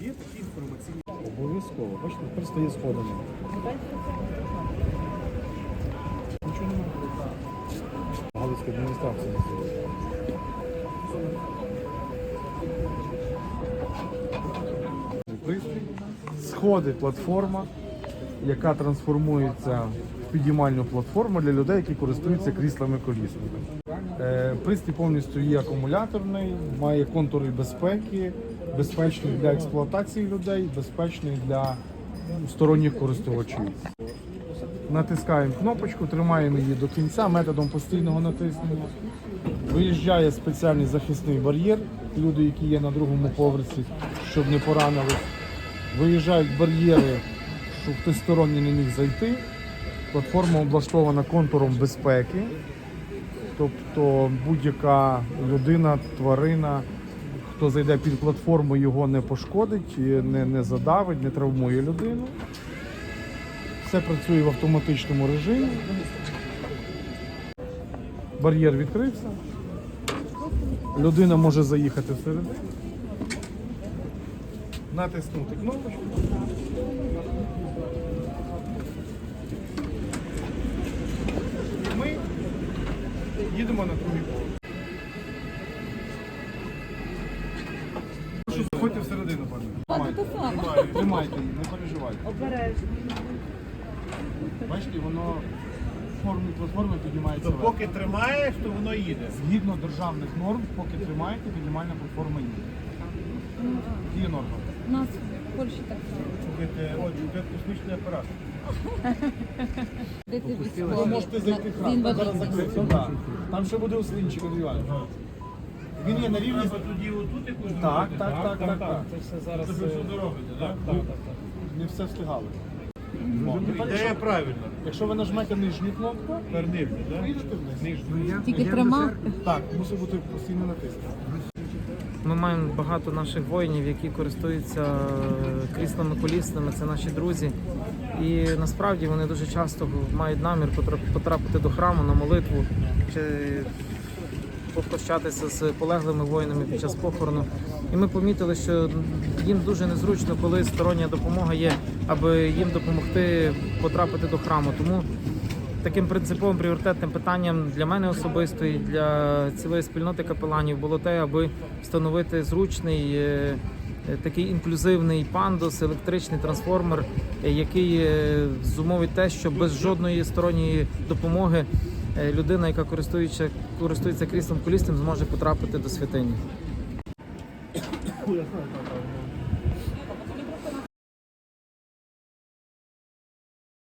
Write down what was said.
Є такі інформаційні. Обов'язково. Бачите, тепер стає сходами. Нічого немає. Галицька адміністрація. Сходи, платформа яка трансформується в підіймальну платформу для людей, які користуються кріслами колісними. Е, Пристрій повністю є акумуляторний, має контури безпеки, безпечний для експлуатації людей, безпечний для сторонніх користувачів. Натискаємо кнопочку, тримаємо її до кінця методом постійного натиснення. Виїжджає спеціальний захисний бар'єр, люди, які є на другому поверсі, щоб не поранились. Виїжджають бар'єри, щоб хтось сторонній не міг зайти. Платформа облаштована контуром безпеки. Тобто будь-яка людина, тварина, хто зайде під платформу, його не пошкодить, не, не задавить, не травмує людину. Все працює в автоматичному режимі. Бар'єр відкрився. Людина може заїхати всередину. Натиснути кнопочку. І ми їдемо на другий поверх. Заходьте всередину, пане. Тримайте, тримайте, не переживайте. Обережно. Бачите, воно в формі платформи піднімається. То вверх. поки тримаєш, то воно їде. Згідно державних норм, поки тримаєте, піднімальна платформа їде. Є норма. У нас в Польщі так само. Космічний апарат. Де ти Ви можете зайти в храм, Він зараз закрито. да. Там ще буде Услинчик Іванович. Він є на рівні. Тоді отут якусь Так, так, так, так, так. Це все зараз. Це все доробите, так? Не все встигали. Ідея правильна. Якщо ви нажмете нижню кнопку, Тепер нижню, так? вниз. Тільки тримав. Так, мусить бути постійно натиск. Ми маємо багато наших воїнів, які користуються е, кріслами колісними, це наші друзі. І насправді вони дуже часто мають намір потра- потрапити до храму на молитву чи попрощатися з полеглими воїнами під час похорону. І ми помітили, що їм дуже незручно, коли стороння допомога є, аби їм допомогти потрапити до храму. Тому таким принциповим пріоритетним питанням для мене особисто і для цілої спільноти капеланів було те, аби встановити зручний е, е, такий інклюзивний пандус, електричний трансформер, е, який зумовить те, що без жодної сторонньої допомоги людина, яка користується, користується кріслом колісним, зможе потрапити до святині.